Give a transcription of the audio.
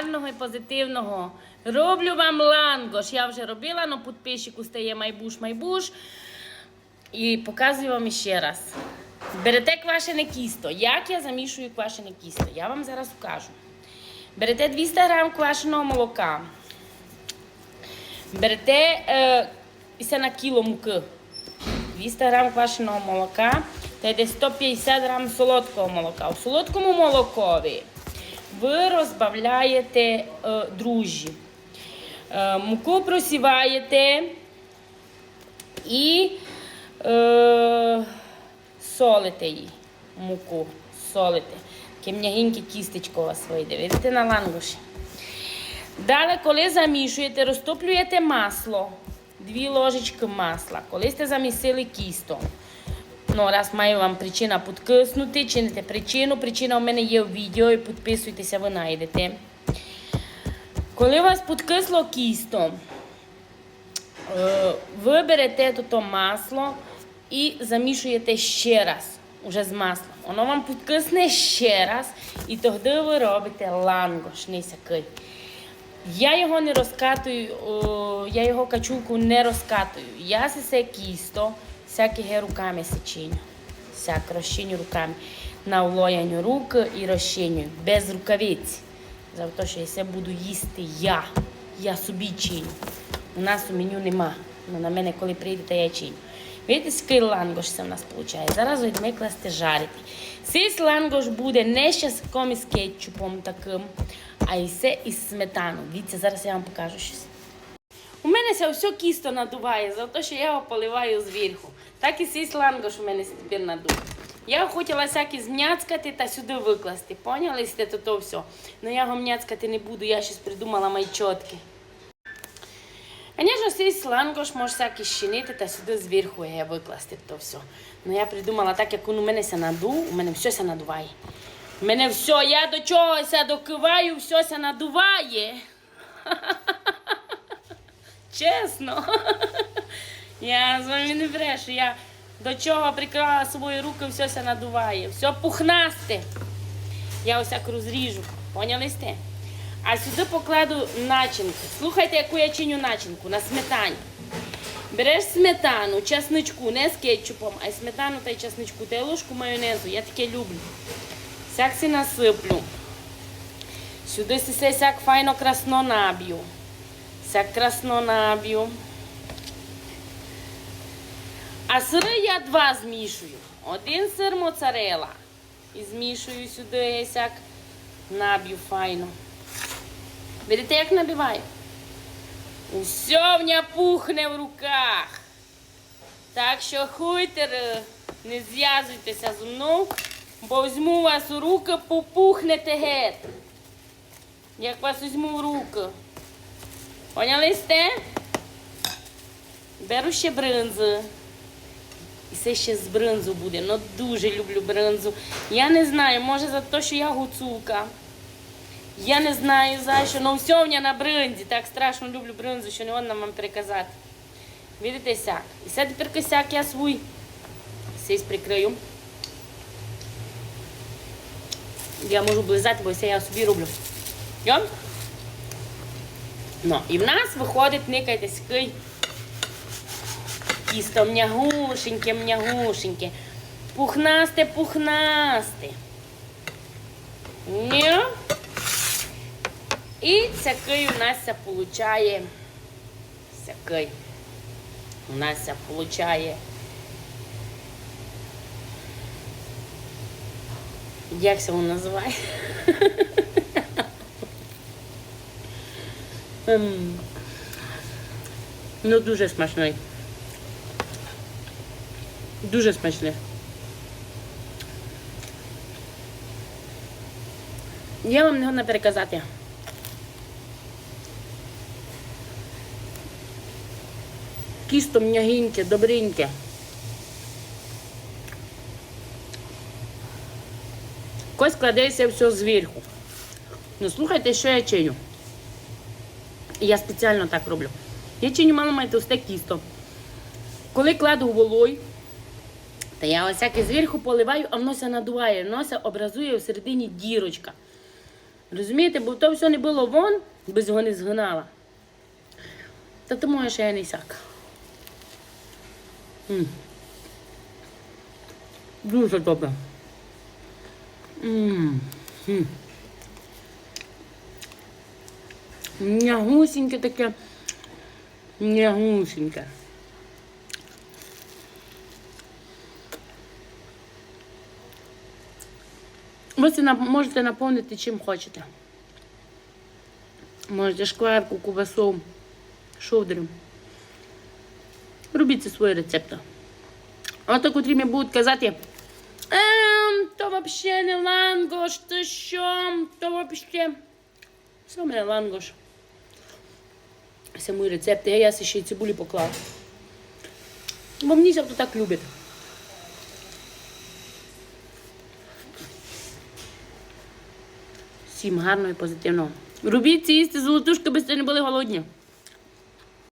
гарного і позитивного. Роблю вам лангош. Я вже робила, але підписчику стає майбуш, майбуш. І показую вам ще раз. Берете квашене кісто. Як я замішую квашене кісто? Я вам зараз покажу. Берете 200 грам квашеного молока. Берете е, на кіло муки. 200 грам квашеного молока та йде 150 грам солодкого молока. У солодкому молокові ви розбавляєте е, дружжі. Е, муку просіваєте і е, солите її. Муку солите. Таке м'ягеньке кістечко у вас вийде. Видите на лангуші. Далі, коли замішуєте, розтоплюєте масло. Дві ложечки масла. Коли сте замісили кісто. Ну, раз маю вам причина підкиснути, чините причину. Причина у мене є в відео і підписуйтеся, ви знайдете. Коли вас підкисло кісто, е, ви то масло і замішуєте ще раз, уже з маслом. Воно вам підкисне ще раз, і тоді ви робите лангош, не сякий. Я його не розкатую, я його качулку не розкатую. Я сесе кісто, всяке ге руками сеченю. Всяк розчиню руками. На улоянню рук і розчиню. Без рукавиць. За те, що я буду їсти я. Я собі чиню. У нас у меню нема. Ну, на мене, коли прийдете, я чиню. Видите, скільки лангош це в нас виходить. Зараз йдемо класти жарити. Цей лангош буде не з часком кетчупом таким, а і все із сметану. Дивіться, зараз я вам покажу щось. У мене все кісто надуває, за те, що я його поливаю зверху. Так і цей лангош у мене тепер надув. Я хотіла всякі змняцкати та сюди викласти. Поняли сте то, то все. Ну я його не буду, я щось придумала майчотки. Звісно, цей лангош може всякі щинити та сюди зверху я викласти то все. Ну я придумала так, як він у мене ся надув, у мене все ся надуває. У мене все, я до чогося докиваю, все ся надуває. Чесно. Я з вами не брешу. Я до чого прикрала свої руки, все ся надуває. Все пухнасте. Я ось так розріжу. Поняли сте? А сюди покладу начинку. Слухайте, яку я чиню начинку на сметані. Береш сметану, часничку, не з кетчупом, а й сметану та й часничку, та й ложку майонезу. Я таке люблю. Сяк си насиплю. Сюди сяк файно красно наб'ю. Сяк красно наб'ю. А сири я два змішую. Один сир моцарела. І змішую сюди я сяк наб'ю файно. Видите, як набиваю? Усе в мене пухне в руках. Так що хуйтер, не зв'язуйтеся зі мною, бо візьму вас у руки, попухнете геть. Як вас візьму в руки. Поняли сте? Беру ще бринзу. І це ще з бринзу буде. Ну дуже люблю бринзу. Я не знаю, може за те, що я гуцулка. Я не знаю за що, але все в мене на бринзі. Так страшно люблю бринзу, що не можна вам переказати. Видите сяк. І це тепер косяк я свій. Сись прикрию. Я можу близати, бо це я собі роблю. Йом? Ну, і в нас виходить, никайте ский. Тісто м'ягушеньке, м'ягушеньке. Пухнасте, пухнасте. Ні? І такий у нас получає. Такий. У нас получає. Як це воно називає? М. Ну, дуже смачний. Дуже смачний. Я вам не годна переказати. Кісто м'ягеньке, добреньке. Ось кладеться все зверху. Ну, слухайте, що я чиню. Я спеціально так роблю. Я чиню мало має товсте кісто. Коли кладу волой, та я ось зверху поливаю, а воно надуває, воно образує всередині дірочка. Розумієте, бо то все не було вон, без його не згинала. Та тому що я не сяк. М. Дуже добре. М. М. М'ягусіньке таке. М'ягусіньке. Ви це можете наповнити чим хочете. Можете шкварку, кубасу, шовдрем. Робіть це свої рецепти. А то, котрі мені будуть казати, ем, то взагалі не лангош, ти що, то взагалі. Мене лангош. Це мої рецепти, я ще й цибулі поклала. Бо мені то так любить. Всім гарного і позитивного. Робіть ці їсти золотушки, без не були голодні.